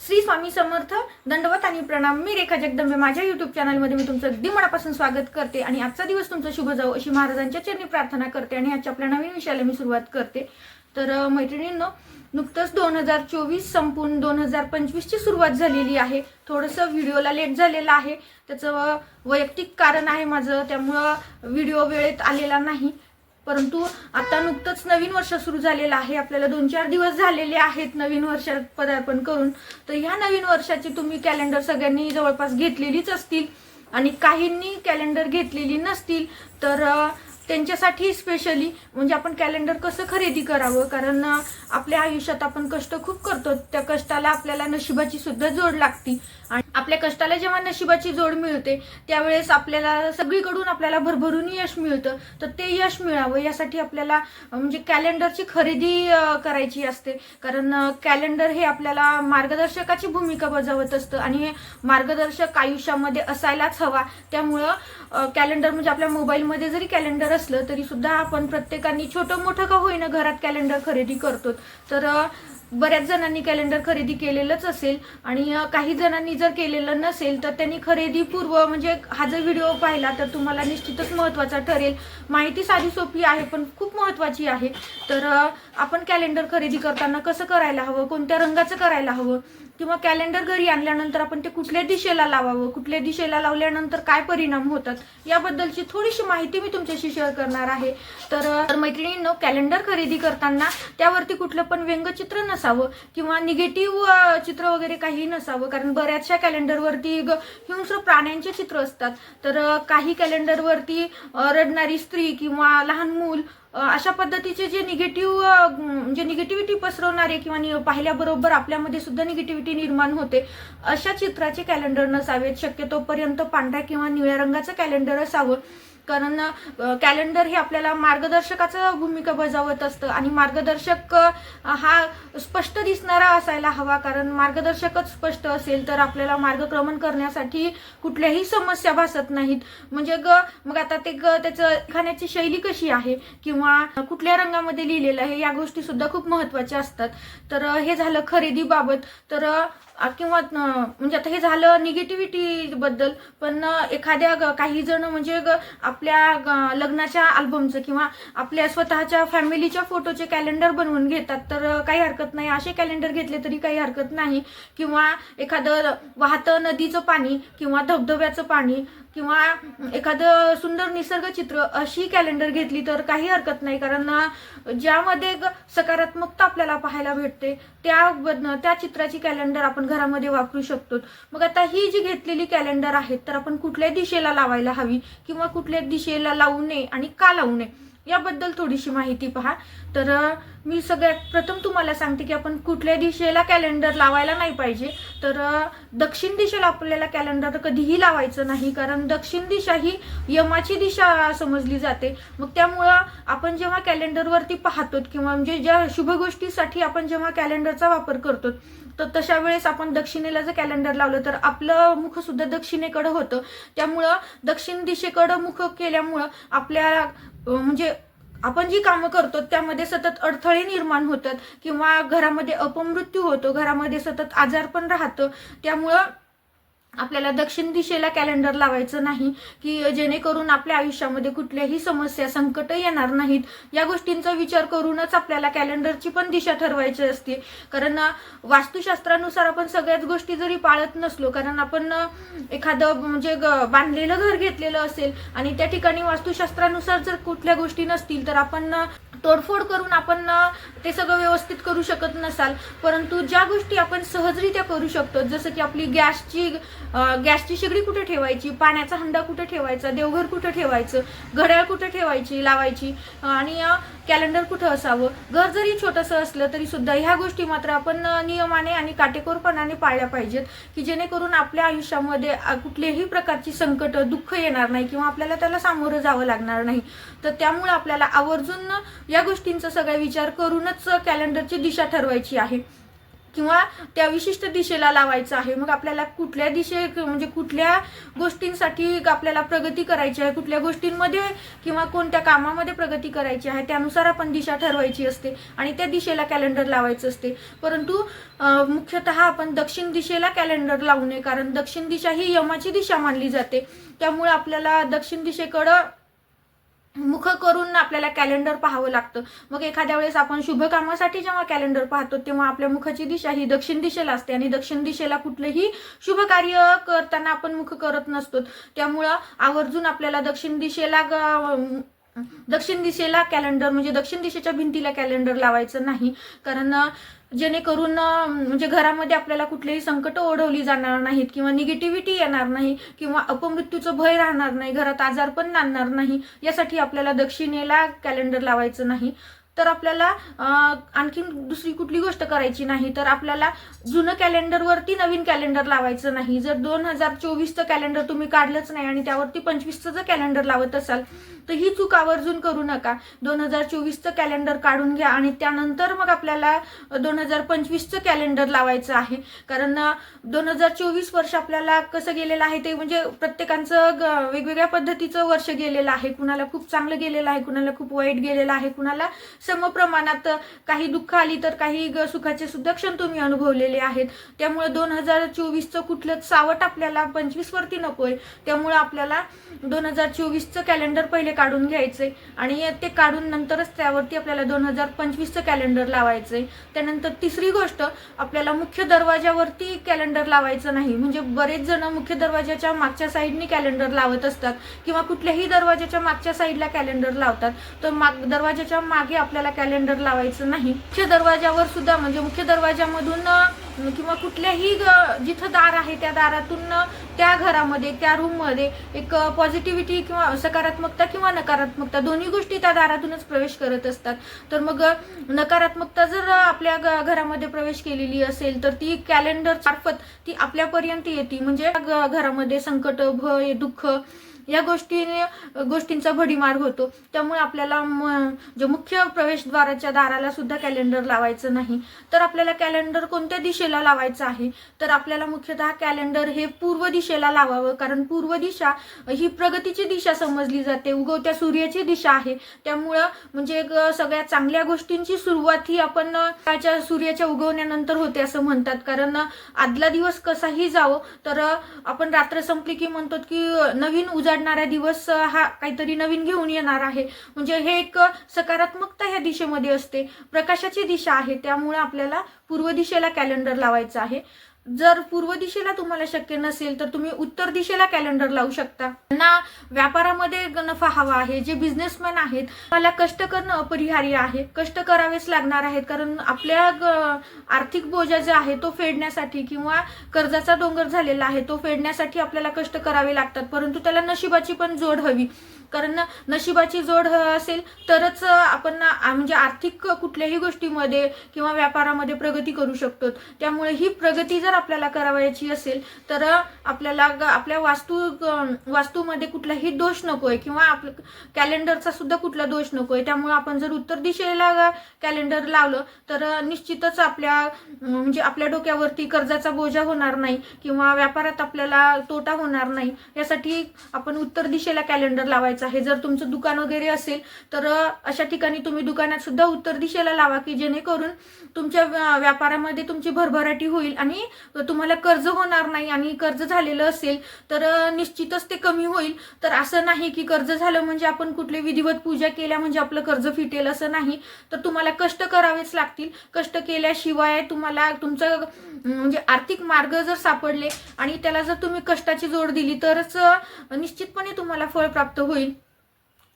श्री स्वामी समर्थ दंडवत आणि प्रणाम. मी रेखा जगदंबे. माझ्या युट्यूब चॅनलमध्ये मी तुमचं अगदी मनापासून स्वागत करते आणि आजचा दिवस तुमचा शुभ जाऊ अशी महाराजांच्या चरणी प्रार्थना करते आणि आजच्या आपल्या नवीन विषयाला मी सुरुवात करते. तर मैत्रिणींनो नुकतंच दोन हजार चोवीस संपून दोन हजार पंचवीसची सुरुवात झालेली आहे. थोडंसं व्हिडिओला लेट झालेलं आहे. त्याचं वैयक्तिक कारण आहे माझं. त्यामुळं व्हिडिओ वेळेत आलेला नाही. परंतु आता नुकतंच नवीन वर्ष सुरू झालेलं आहे. आपल्याला दोन चार दिवस झालेले आहेत नवीन वर्षात पदार्पण करून. तर ह्या नवीन वर्षाची तुम्ही कॅलेंडर सगळ्यांनी जवळपास घेतलेलीच असतील. आणि काहींनी कॅलेंडर घेतलेली नसतील तर त्यांच्यासाठी स्पेशली म्हणजे आपण कॅलेंडर कसं खरेदी करावं? कारण आपल्या आयुष्यात आपण कष्ट खूप करतो. त्या कष्टाला आपल्याला नशिबाची सुद्धा जोड लागती. आणि आपल्या कष्टाला जेव्हा नशिबाची जोड मिळते त्यावेळेस आपल्याला सगळीकडून आपल्याला भरभरून यश मिळतं. तर ते यश मिळावं यासाठी आपल्याला म्हणजे कॅलेंडरची खरेदी करायची असते. कारण कॅलेंडर हे आपल्याला मार्गदर्शकाची भूमिका बजावत असतं आणि मार्गदर्शक आयुष्यामध्ये असायलाच हवा. त्यामुळं कॅलेंडर म्हणजे आपल्या मोबाईलमध्ये जरी कॅलेंडर असलं तरी सुद्धा आपण प्रत्येकाने छोटं मोठं का होईना घरात कॅलेंडर खरेदी करतो तर बऱ्याच जणांनी कॅलेंडर खरेदी केलेलंच असेल आणि काही जणांनी जर केलेलं नसेल तर त्यांनी खरेदीपूर्व म्हणजे हा जर व्हिडिओ पाहिला तर तुम्हाला निश्चितच महत्त्वाचा ठरेल. माहिती साधी सोपी आहे पण खूप महत्त्वाची आहे. तर आपण कॅलेंडर खरेदी करताना कसं करायला हवं? कोणत्या रंगाचं करायला हवं? किंवा कॅलेंडर घरी आणल्यानंतर आपण ते कुठल्या दिशेला लावावं कुठल्या दिशेला लावल्यानंतर काय परिणाम होतात याबद्दलची थोडीशी माहिती मी तुमच्याशी शेअर करणार आहे. तर मैत्रिणींनो कॅलेंडर खरेदी करताना त्यावरती कुठलं पण व्यंगचित्र नसावं किंवा निगेटिव्ह चित्र वगैरे काही नसावं. कारण बऱ्याचशा कॅलेंडरवरती ग- हिंस्र प्राण्यांचे चित्र असतात. तर काही कॅलेंडरवरती रडणारी स्त्री किंवा लहान मूल अशा पद्धतीचे जे निगेटिव्ह म्हणजे निगेटिव्हिटी पसरवणारे किंवा नि- पाहिल्याबरोबर आपल्यामध्ये सुद्धा निगेटिव्हिटी निर्माण होते अशा चित्राचे कॅलेंडर नसावेत. शक्यतोपर्यंत पांढऱ्या किंवा निळ्या रंगाचं कॅलेंडर असावं. कारण कॅलेंडर हे आपल्याला मार्गदर्शकाचं भूमिका बजावत असतं आणि मार्गदर्शक हा स्पष्ट दिसणारा असायला हवा. कारण मार्गदर्शकच स्पष्ट असेल तर आपल्याला मार्गक्रमण करण्यासाठी कुठल्याही समस्या भासत नाहीत. म्हणजे ग मग आता ते ग त्याचं खाण्याची शैली कशी आहे? किंवा कुठल्या रंगामध्ये लिहिलेलं आहे? या गोष्टी सुद्धा खूप महत्त्वाच्या असतात. तर हे झालं खरेदीबाबत. तर किंवा म्हणजे आता हे झालं निगेटिव्हिटी बद्दल. पण एखाद्या काही जण म्हणजे ग- आपल्या लग्नाच्या अल्बमचं किंवा आपल्या स्वतःच्या फॅमिलीच्या फोटोचे कॅलेंडर बनवून घेतात तर काही हरकत नाही. असे कॅलेंडर घेतले तरी काही हरकत नाही. किंवा एखादं वाहतं नदीचं पाणी किंवा धबधब्याचं पाणी किंवा एखादं सुंदर निसर्ग चित्र अशी कॅलेंडर घेतली तर काही हरकत नाही. कारण ज्यामध्ये सकारात्मकता आपल्याला पाहायला भेटते त्या त्या चित्राची कॅलेंडर आपण घरामध्ये वापरू शकतो. मग आता ही जी घेतलेली कॅलेंडर आहेत तर आपण कुठल्या दिशेला लावायला हवी किंवा कुठल्या दिशेला लावू नये आणि का लावू नये? याबद्दल थोडीशी माहिती पहा. तर मी सगळ्यात प्रथम तुम्हाला सांगते की आपण कुठल्या दिशेला कॅलेंडर लावायला नाही पाहिजे. तर दक्षिण दिशेला आपल्याला कॅलेंडर कधीही लावायचं नाही कारण दक्षिण दिशा ही यमाची दिशा समजली जाते. मग त्यामुळं आपण जेव्हा कॅलेंडरवरती पाहतो किंवा म्हणजे ज्या शुभ गोष्टीसाठी आपण जेव्हा कॅलेंडरचा वापर करतो तर तशा वेळेस आपण दक्षिणेला जर कॅलेंडर लावलं तर आपलं मुख सुद्धा दक्षिणेकडं होतं. त्यामुळं दक्षिण दिशेकडं मुख केल्यामुळं आपल्या म्हणजे आपण जी कामं करतो त्यामध्ये सतत अडथळे निर्माण होतात किंवा घरामध्ये अपमृत्यू होतो घरामध्ये सतत आजार पण राहतं. त्यामुळं आपल्याला दक्षिण दिशेला कॅलेंडर लावायचं नाही की जेणेकरून आपल्या आयुष्यामध्ये कुठल्याही समस्या संकट येणार नाहीत. या गोष्टींचा विचार करूनच आपल्याला कॅलेंडरची पण दिशा ठरवायची असते. कारण वास्तुशास्त्रानुसार आपण सगळ्याच गोष्टी जरी पाळत नसलो कारण आपण एखादं म्हणजे ग- बांधलेलं घर घेतलेलं असेल आणि त्या ठिकाणी वास्तुशास्त्रानुसार जर कुठल्या गोष्टी नसतील तर आपण तोडफोड करून आपण ते सगळं व्यवस्थित करू शकत नसाल परंतु ज्या गोष्टी आपण सहजरित्या करू शकतो जसं की आपली गॅसची गॅसची शेगडी कुठे ठेवायची पाण्याचा हंडा कुठे ठेवायचा देवघर कुठं ठेवायचं घड्याळ कुठं ठेवायची लावायची आणि कॅलेंडर कुठं असावं घर जरी छोटंसं असलं तरी सुद्धा ह्या गोष्टी मात्र आपण नियमाने आणि काटेकोरपणाने पाळल्या पाहिजेत की जेणेकरून आपल्या आयुष्यामध्ये कुठल्याही प्रकारची संकट दुःख येणार नाही किंवा आपल्याला त्याला सामोरं जावं लागणार नाही. तर त्यामुळे आपल्याला आवर्जून या गोष्टींचा सगळा विचार करून करूनच कॅलेंडरची दिशा ठरवायची आहे. किंवा त्या विशिष्ट दिशेला लावायचं आहे. मग आपल्याला कुठल्या दिशे म्हणजे कुठल्या गोष्टींसाठी आपल्याला प्रगती करायची आहे? कुठल्या गोष्टींमध्ये किंवा कोणत्या कामामध्ये प्रगती करायची आहे? त्यानुसार आपण दिशा ठरवायची असते आणि त्या दिशेला कॅलेंडर लावायचं असते. परंतु मुख्यतः आपण दक्षिण दिशेला कॅलेंडर लावू नये. कारण दक्षिण दिशा ही यमाची दिशा मानली जाते. त्यामुळे आपल्याला दक्षिण दिशेकडं मुख करून आपल्याला कॅलेंडर पाहावं लागतं. मग एखाद्या वेळेस आपण शुभ कामासाठी जेव्हा कॅलेंडर पाहतो तेव्हा आपल्या मुखाची दिशा ही दक्षिण दिशेला असते आणि दक्षिण दिशेला कुठलंही शुभ कार्य करताना आपण मुख करत नसतो. त्यामुळं आवर्जून आपल्याला दक्षिण दिशेला ग- दक्षिण दिशेला कॅलेंडर म्हणजे दक्षिण दिशेच्या भिंतीला कॅलेंडर लावायचं नाही. कारण जेणेकरून म्हणजे घरामध्ये आपल्याला कुठलेही संकट ओढवली जाणार नाहीत किंवा निगेटिव्हिटी येणार नाही किंवा अपमृत्यूचं भय राहणार नाही घरात आजार पण नांदणार नाही यासाठी आपल्याला दक्षिणेला कॅलेंडर लावायचं नाही. तर आपल्याला आणखीन दुसरी कुठली गोष्ट करायची नाही तर आपल्याला जुनं कॅलेंडरवरती नवीन कॅलेंडर लावायचं नाही. जर दोन हजार चोवीसचं कॅलेंडर तुम्ही काढलंच नाही आणि त्यावरती पंचवीसचं जर कॅलेंडर लावत असाल तर ही चूक आवर्जून करू नका. दोन हजार चोवीसचं कॅलेंडर काढून घ्या आणि त्यानंतर मग आपल्याला दोन हजार पंचवीसचं कॅलेंडर लावायचं आहे. कारण दोन हजार चोवीस वर्ष आपल्याला कसं गेलेलं आहे ते म्हणजे प्रत्येकाचं ग- वेगवेगळ्या पद्धतीचं वर्ष गेलेलं आहे. कुणाला खूप चांगलं गेलेलं आहे कुणाला खूप वाईट गेलेलं आहे कुणाला समप्रमाणात काही दुःख आली तर काही सुखाचे सुद्धा क्षण तुम्ही अनुभवलेले आहेत. त्यामुळे दोन हजार चोवीसचं कुठलं सावट आपल्याला पंचवीस वरती नकोय. त्यामुळे आपल्याला दोन हजार चोवीसचं कॅलेंडर पहिले काढून घ्यायचंय. आणि ते काढून नंतरच त्यावरती आपल्याला दोन हजार पंचवीसचं कॅलेंडर लावायचंय. त्यानंतर तिसरी गोष्ट आपल्याला मुख्य दरवाजावरती कॅलेंडर लावायचं नाही. म्हणजे बरेच जण मुख्य दरवाजाच्या मागच्या साईडनी कॅलेंडर लावत असतात. किंवा कुठल्याही दरवाजाच्या मागच्या साईडला कॅलेंडर लावतात. तर माग दरवाजाच्या मागे आपल्याला कॅलेंडर लावायचं नाही. मुख्य दरवाजावर सुद्धा म्हणजे मुख्य दरवाजामधून किंवा कुठल्याही जिथं दार आहे त्या दारातून त्या घरामध्ये त्या रूममध्ये एक पॉझिटिव्हिटी किंवा सकारात्मकता किंवा नकारात्मकता दोन्ही गोष्टी त्या दारातूनच प्रवेश करत असतात. तर मग नकारात्मकता जर आपल्या घरामध्ये प्रवेश केलेली असेल तर ती कॅलेंडर मार्फत ती आपल्यापर्यंत येते. म्हणजे घरामध्ये संकट भय दुःख या गोष्टीने गोष्टींचा भडीमार होतो. त्यामुळे आपल्याला म- जे मुख्य प्रवेशद्वाराच्या दाराला सुद्धा कॅलेंडर लावायचं नाही. तर आपल्याला कॅलेंडर कोणत्या दिशेला लावायचं आहे? तर आपल्याला मुख्यतः कॅलेंडर हे पूर्व दिशेला लावावं. कारण पूर्व दिशा ही प्रगतीची दिशा समजली जाते. उगवत्या सूर्याची दिशा आहे. त्यामुळं म्हणजे सगळ्या चांगल्या गोष्टींची सुरुवात ही आपण त्याच्या सूर्याच्या उगवण्यानंतर होते असं म्हणतात. कारण आदला दिवस कसाही जावो तर आपण रात्र संपली की म्हणतो की नवीन उजाड उजाडणारा दिवस हा काहीतरी नवीन घेऊन येणार आहे. म्हणजे हे एक सकारात्मकता ह्या दिशेमध्ये असते. प्रकाशाची दिशा आहे त्यामुळे आपल्याला पूर्व दिशेला कॅलेंडर लावायचं आहे. जर पूर्व दिशेला तुम्हाला शक्य नसेल तर तुम्ही उत्तर दिशेला कॅलेंडर लावू शकता. ना व्यापारामध्ये नफा हवा आहे जे बिझनेसमॅन आहेत मला कष्ट करणं अपरिहार्य आहे. कष्ट करावेच लागणार आहेत कारण आपल्या आर्थिक बोजा जे आहे तो फेडण्यासाठी किंवा कर्जाचा डोंगर झालेला आहे तो फेडण्यासाठी आपल्याला कष्ट करावे लागतात परंतु त्याला नशिबाची पण जोड हवी. कारण नशिबाची जोड ह- असेल तरच आपण म्हणजे आर्थिक कुठल्याही गोष्टीमध्ये किंवा व्यापारामध्ये प्रगती करू शकतो. त्यामुळे ही प्रगती जर आपल्याला करावयाची असेल तर आपल्याला ग- आपल्या वास्तू वास्तूमध्ये कुठलाही दोष नकोय किंवा आपलं कॅलेंडरचा सुद्धा कुठला दोष नकोय. त्यामुळे आपण जर उत्तर दिशेला कॅलेंडर लावलं तर निश्चितच आपल्या म्हणजे आपल्या डोक्यावरती कर्जाचा बोजा होणार नाही किंवा व्यापारात आपल्याला तोटा होणार नाही. यासाठी आपण उत्तर दिशेला कॅलेंडर लावायचं आहे. जर तुमचं दुकान वगैरे असेल तर अशा ठिकाणी तुम्ही दुकानात सुद्धा उत्तर दिशेला लावा की जेणेकरून तुमच्या व्या- व्यापारामध्ये तुमची भरभराटी होईल आणि तुम्हाला कर्ज होणार नाही आणि कर्ज झालेलं असेल तर निश्चितच ते कमी होईल. तर असं नाही की कर्ज झालं म्हणजे आपण कुठले विधिवत पूजा केल्या म्हणजे आपलं कर्ज फिटेल असं नाही. तर तुम्हाला कष्ट करावेच लागतील. कष्ट केल्याशिवाय तुम्हाला तुमचं म्हणजे आर्थिक मार्ग जर सापडले आणि त्याला जर तुम्ही कष्टाची जोड दिली तरच निश्चितपणे तुम्हाला फळ प्राप्त होईल.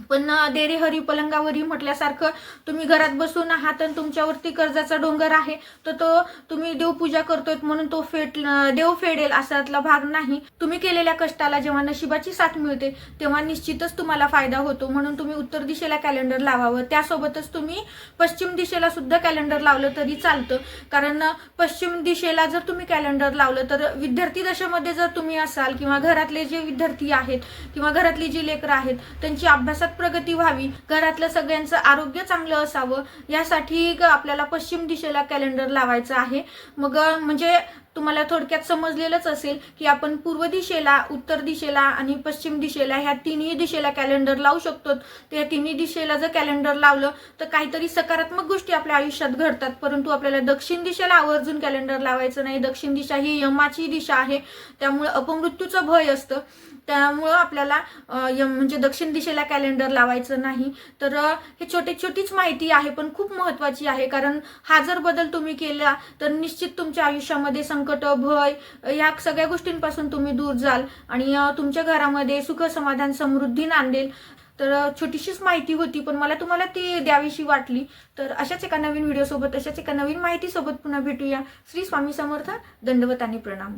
पण देरे हरी पलंगावरी म्हटल्यासारखं तुम्ही घरात बसून आहात आणि तुमच्यावरती कर्जाचा डोंगर आहे तर तो तुम्ही देवपूजा करतोय म्हणून तो फेट देव फेडेल असातला भाग नाही. तुम्ही केलेल्या कष्टाला जेव्हा नशिबाची साथ मिळते तेव्हा निश्चितच तुम्हाला फायदा होतो म्हणून तुम्ही उत्तर दिशेला कॅलेंडर लावावं. त्यासोबतच तुम्ही पश्चिम दिशेला सुद्धा कॅलेंडर लावलं तरी चालतं. कारण पश्चिम दिशेला जर तुम्ही कॅलेंडर लावलं तर विद्यार्थी दशेमध्ये जर तुम्ही असाल किंवा घरातले जे विद्यार्थी आहेत किंवा घरातली जी लेकरं आहेत त्यांची अभ्यासात आयुष्यात प्रगती व्हावी घरातलं सगळ्यांचं आरोग्य चांगलं असावं यासाठी आपल्याला पश्चिम दिशेला कॅलेंडर लावायचं आहे. मग म्हणजे तुम्हाला थोडक्यात समजलेलंच असेल की आपण पूर्व दिशेला उत्तर दिशेला आणि पश्चिम दिशेला ह्या तिन्ही दिशेला कॅलेंडर लावू शकतो. त्या तिन्ही दिशेला जर कॅलेंडर लावलं तर काहीतरी सकारात्मक गोष्टी आपल्या आयुष्यात घडतात. परंतु आपल्याला दक्षिण दिशेला आवर्जून कॅलेंडर लावायचं नाही. दक्षिण दिशा ही यमाची दिशा आहे. त्यामुळे अपमृत्यूचं भय असतं. त्यामुळं आपल्याला यम म्हणजे दक्षिण दिशेला कॅलेंडर लावायचं नाही. तर हे छोटी छोटीच माहिती आहे पण खूप महत्वाची आहे. कारण हा जर बदल तुम्ही केला तर निश्चित तुमच्या आयुष्यामध्ये संकट भय या सगळ्या गोष्टींपासून तुम्ही दूर जाल आणि तुमच्या घरामध्ये सुख समाधान समृद्धी नांदेल. तर छोटीशीच माहिती होती पण मला तुम्हाला ती द्यावीशी वाटली. तर अशाच एका नवीन व्हिडिओसोबत अशाच एका नवीन माहितीसोबत पुन्हा भेटूया. श्री स्वामी समर्थ दंडवत आणि प्रणाम.